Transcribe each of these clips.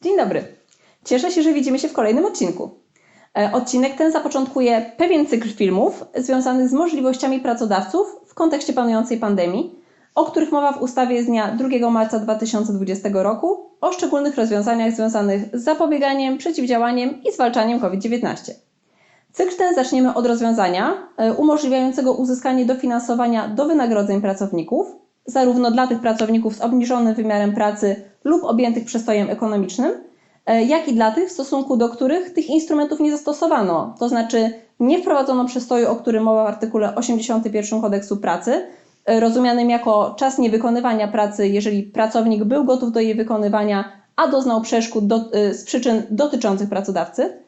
Dzień dobry. Cieszę się, że widzimy się w kolejnym odcinku. E, Odcinek ten zapoczątkuje pewien cykl filmów związanych z możliwościami pracodawców w kontekście panującej pandemii, o których mowa w ustawie z dnia 2 marca 2020 roku o szczególnych rozwiązaniach związanych z zapobieganiem, przeciwdziałaniem i zwalczaniem COVID-19. Cykl ten zaczniemy od rozwiązania e, umożliwiającego uzyskanie dofinansowania do wynagrodzeń pracowników, zarówno dla tych pracowników z obniżonym wymiarem pracy lub objętych przestojem ekonomicznym, e, jak i dla tych, w stosunku do których tych instrumentów nie zastosowano, to znaczy nie wprowadzono przestoju, o którym mowa w artykule 81 kodeksu pracy, e, rozumianym jako czas niewykonywania pracy, jeżeli pracownik był gotów do jej wykonywania, a doznał przeszkód do, e, z przyczyn dotyczących pracodawcy.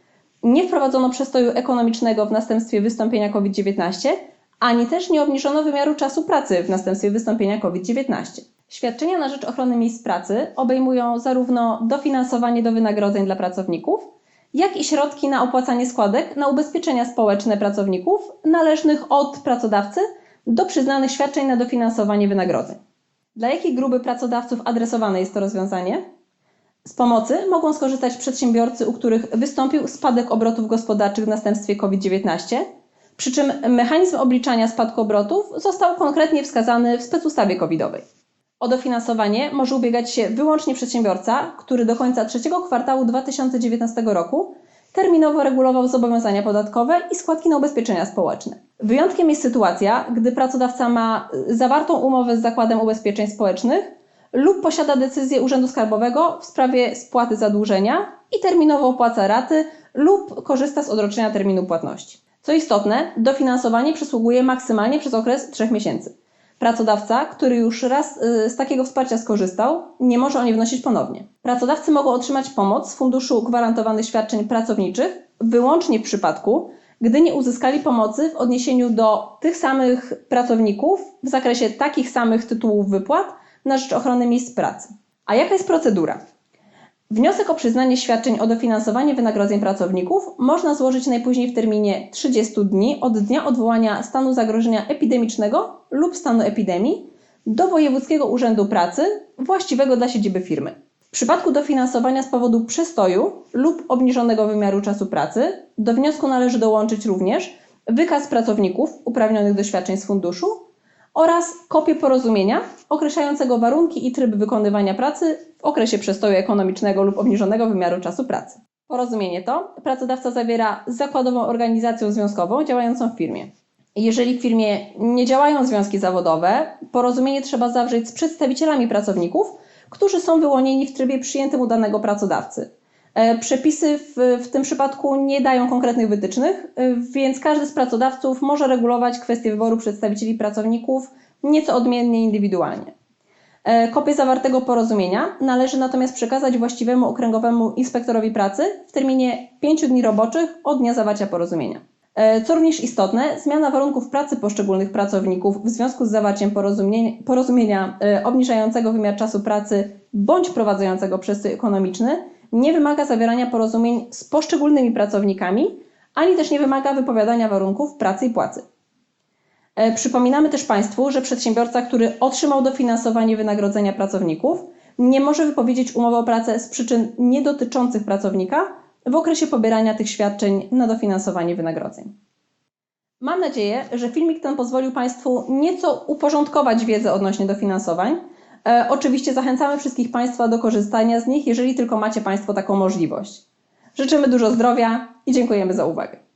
Nie wprowadzono przestoju ekonomicznego w następstwie wystąpienia COVID-19, ani też nie obniżono wymiaru czasu pracy w następstwie wystąpienia COVID-19. Świadczenia na rzecz ochrony miejsc pracy obejmują zarówno dofinansowanie do wynagrodzeń dla pracowników, jak i środki na opłacanie składek na ubezpieczenia społeczne pracowników należnych od pracodawcy do przyznanych świadczeń na dofinansowanie wynagrodzeń. Dla jakiej grupy pracodawców adresowane jest to rozwiązanie? Z pomocy mogą skorzystać przedsiębiorcy, u których wystąpił spadek obrotów gospodarczych w następstwie COVID-19, przy czym mechanizm obliczania spadku obrotów został konkretnie wskazany w specustawie covidowej. O dofinansowanie może ubiegać się wyłącznie przedsiębiorca, który do końca trzeciego kwartału 2019 roku terminowo regulował zobowiązania podatkowe i składki na ubezpieczenia społeczne. Wyjątkiem jest sytuacja, gdy pracodawca ma zawartą umowę z Zakładem Ubezpieczeń Społecznych lub posiada decyzję Urzędu Skarbowego w sprawie spłaty zadłużenia i terminowo opłaca raty lub korzysta z odroczenia terminu płatności. Co istotne, dofinansowanie przysługuje maksymalnie przez okres 3 miesięcy. Pracodawca, który już raz y, z takiego wsparcia skorzystał, nie może o nie wnosić ponownie. Pracodawcy mogą otrzymać pomoc z Funduszu Gwarantowanych Świadczeń Pracowniczych wyłącznie w przypadku, gdy nie uzyskali pomocy w odniesieniu do tych samych pracowników w zakresie takich samych tytułów wypłat na rzecz ochrony miejsc pracy. A jaka jest procedura? Wniosek o przyznanie świadczeń o dofinansowanie wynagrodzeń pracowników można złożyć najpóźniej w terminie 30 dni od dnia odwołania stanu zagrożenia epidemicznego lub stanu epidemii do Wojewódzkiego Urzędu Pracy właściwego dla siedziby firmy. W przypadku dofinansowania z powodu przestoju lub obniżonego wymiaru czasu pracy do wniosku należy dołączyć również wykaz pracowników uprawnionych do świadczeń z funduszu oraz kopię porozumienia określającego warunki i tryb wykonywania pracy w okresie przestoju ekonomicznego lub obniżonego wymiaru czasu pracy. Porozumienie to pracodawca zawiera z zakładową organizacją związkową działającą w firmie. Jeżeli w firmie nie działają związki zawodowe, porozumienie trzeba zawrzeć z przedstawicielami pracowników, którzy są wyłonieni w trybie przyjętym u danego pracodawcy. E, Przepisy w, w tym przypadku nie dają konkretnych wytycznych, e, więc każdy z pracodawców może regulować kwestię wyboru przedstawicieli pracowników nieco odmiennie indywidualnie. E, Kopię zawartego porozumienia należy natomiast przekazać właściwemu okręgowemu inspektorowi pracy w terminie 5 dni roboczych od dnia zawarcia porozumienia. Co również istotne, zmiana warunków pracy poszczególnych pracowników w związku z zawarciem porozumienia, porozumienia obniżającego wymiar czasu pracy bądź wprowadzającego przestój ekonomiczny nie wymaga zawierania porozumień z poszczególnymi pracownikami, ani też nie wymaga wypowiadania warunków pracy i płacy. E, Przypominamy też Państwu, że przedsiębiorca, który otrzymał dofinansowanie wynagrodzenia pracowników, nie może wypowiedzieć umowy o pracę z przyczyn niedotyczących pracownika w okresie pobierania tych świadczeń na dofinansowanie wynagrodzeń. Mam nadzieję, że filmik ten pozwolił Państwu nieco uporządkować wiedzę odnośnie dofinansowań. E, oczywiście zachęcamy wszystkich Państwa do korzystania z nich, jeżeli tylko macie Państwo taką możliwość. Życzymy dużo zdrowia i dziękujemy za uwagę.